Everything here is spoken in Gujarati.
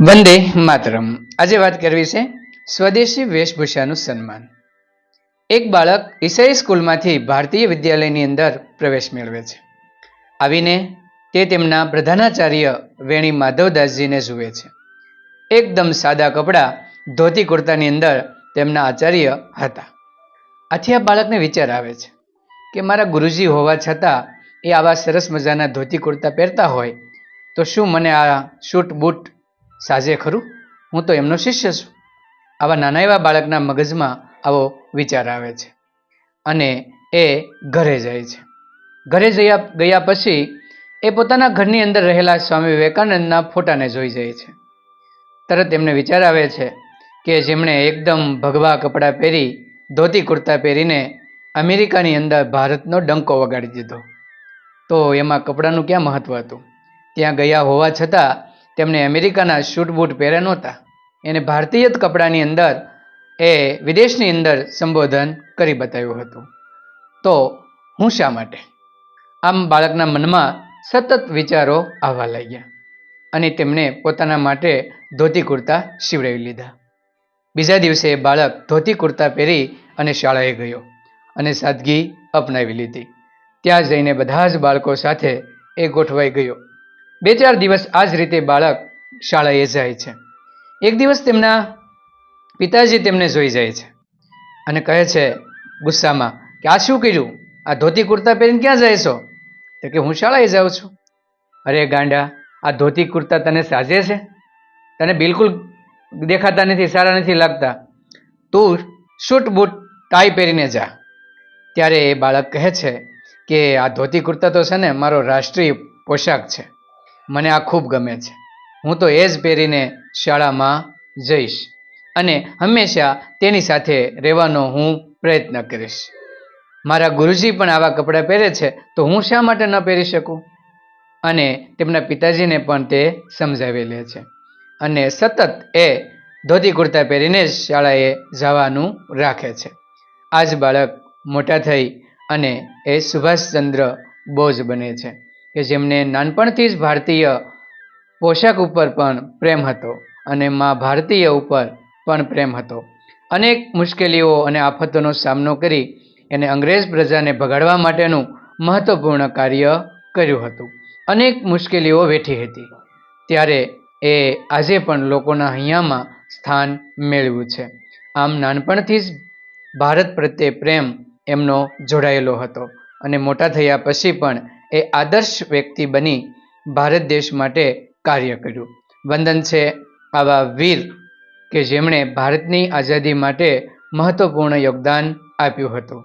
વંદે માતરમ. આજે વાત કરવી છે સ્વદેશી વેશભૂષાનું સન્માન. એક બાળક ઈસાઈ સ્કૂલમાંથી ભારતીય વિદ્યાલયની અંદર પ્રવેશ મેળવે છે. આવીને તે તેમના પ્રધાનાચાર્ય વેણી માધવદાસજીને જુએ છે. એકદમ સાદા કપડાં, ધોતી કુર્તાની અંદર તેમના આચાર્ય હતા. આથી આ બાળકને વિચાર આવે છે કે મારા ગુરુજી હોવા છતાં એ આવા સરસ મજાના ધોતી કુર્તા પહેરતા હોય તો શું મને આ શૂટ બૂટ સાજે ખરું? હું તો એમનો શિષ્ય છું. આવા નાના એવા બાળકના મગજમાં આવો વિચાર આવે છે અને એ ઘરે જાય છે. ઘરે જયા, ગયા પછી એ પોતાના ઘરની અંદર રહેલા સ્વામી વિવેકાનંદના ફોટાને જોઈ જાય છે. તરત એમને વિચાર આવે છે કે જેમણે એકદમ ભગવા કપડાં પહેરી, ધોતી કુર્તા પહેરીને અમેરિકાની અંદર ભારતનો ડંકો વગાડી દીધો. તો એમાં કપડાનું ક્યાં મહત્ત્વ હતું? ત્યાં ગયા હોવા છતાં તેમણે અમેરિકાના શૂટ બૂટ પહેર્યા નહોતા. એને ભારતીય જ કપડાની અંદર એ વિદેશની અંદર સંબોધન કરી બતાવ્યું હતું. તો હું શા માટે? આમ બાળકના મનમાં સતત વિચારો આવવા લાગ્યા અને તેમણે પોતાના માટે ધોતી કુર્તા સીવડાવી લીધા. બીજા દિવસે એ બાળક ધોતી કુર્તા પહેરી અને શાળાએ ગયો અને સાદગી અપનાવી લીધી. ત્યાં જઈને બધા જ બાળકો સાથે એ ગોઠવાઈ ગયો. બે ચાર દિવસ આ જ રીતે બાળક શાળાએ જાય છે. એક દિવસ તેમના પિતાજી તેમને જોઈ જાય છે અને કહે છે, ગુસ્સામાં, કે આ શું કર્યું? આ ધોતી કુર્તા પહેરીને ક્યાં જાય છો? તો કે, હું શાળાએ જાઉં છું. અરે ગાંડા, આ ધોતી કુર્તા તને સાજે છે? તને બિલકુલ દેખાતા નથી, સારા નથી લાગતા. તું શૂટ બૂટ ટાઈ પહેરીને જા. ત્યારે એ બાળક કહે છે કે, આ ધોતી કુર્તા તો છે ને, મારો રાષ્ટ્રીય પોશાક છે. મને આ ખૂબ ગમે છે. હું તો એ જ પહેરીને શાળામાં જઈશ અને હંમેશા તેની સાથે રહેવાનો હું પ્રયત્ન કરીશ. મારા ગુરુજી પણ આવા કપડાં પહેરે છે, તો હું શા માટે ન પહેરી શકું? અને તેમના પિતાજીને પણ તે સમજાવી લે છે. અને સતત એ ધોતી કુર્તા પહેરીને જ શાળાએ જવાનું રાખે છે. આ જ બાળક મોટા થઈ અને એ સુભાષચંદ્ર બોઝ બને છે. કે જેમને નાનપણથી જ ભારતીય પોશાક ઉપર પણ પ્રેમ હતો અને મા ભારતીય ઉપર પણ પ્રેમ હતો. અનેક મુશ્કેલીઓ અને આફતોનો સામનો કરી એને અંગ્રેજ પ્રજાને ભગાડવા માટેનું મહત્વપૂર્ણ કાર્ય કર્યું હતું. અનેક મુશ્કેલીઓ વેઠી હતી. ત્યારે એ આજે પણ લોકોના હૈયામાં સ્થાન મેળવ્યું છે. આમ નાનપણથી જ ભારત પ્રત્યે પ્રેમ એમનો જોડાયેલો હતો અને મોટા થયા પછી પણ એ આદર્શ વ્યક્તિ બની ભારત દેશ માટે કાર્ય કર્યું. વંદન છે આવા વીર કે જેમણે ભારતની આઝાદી માટે મહત્વપૂર્ણ યોગદાન આપ્યું હતું.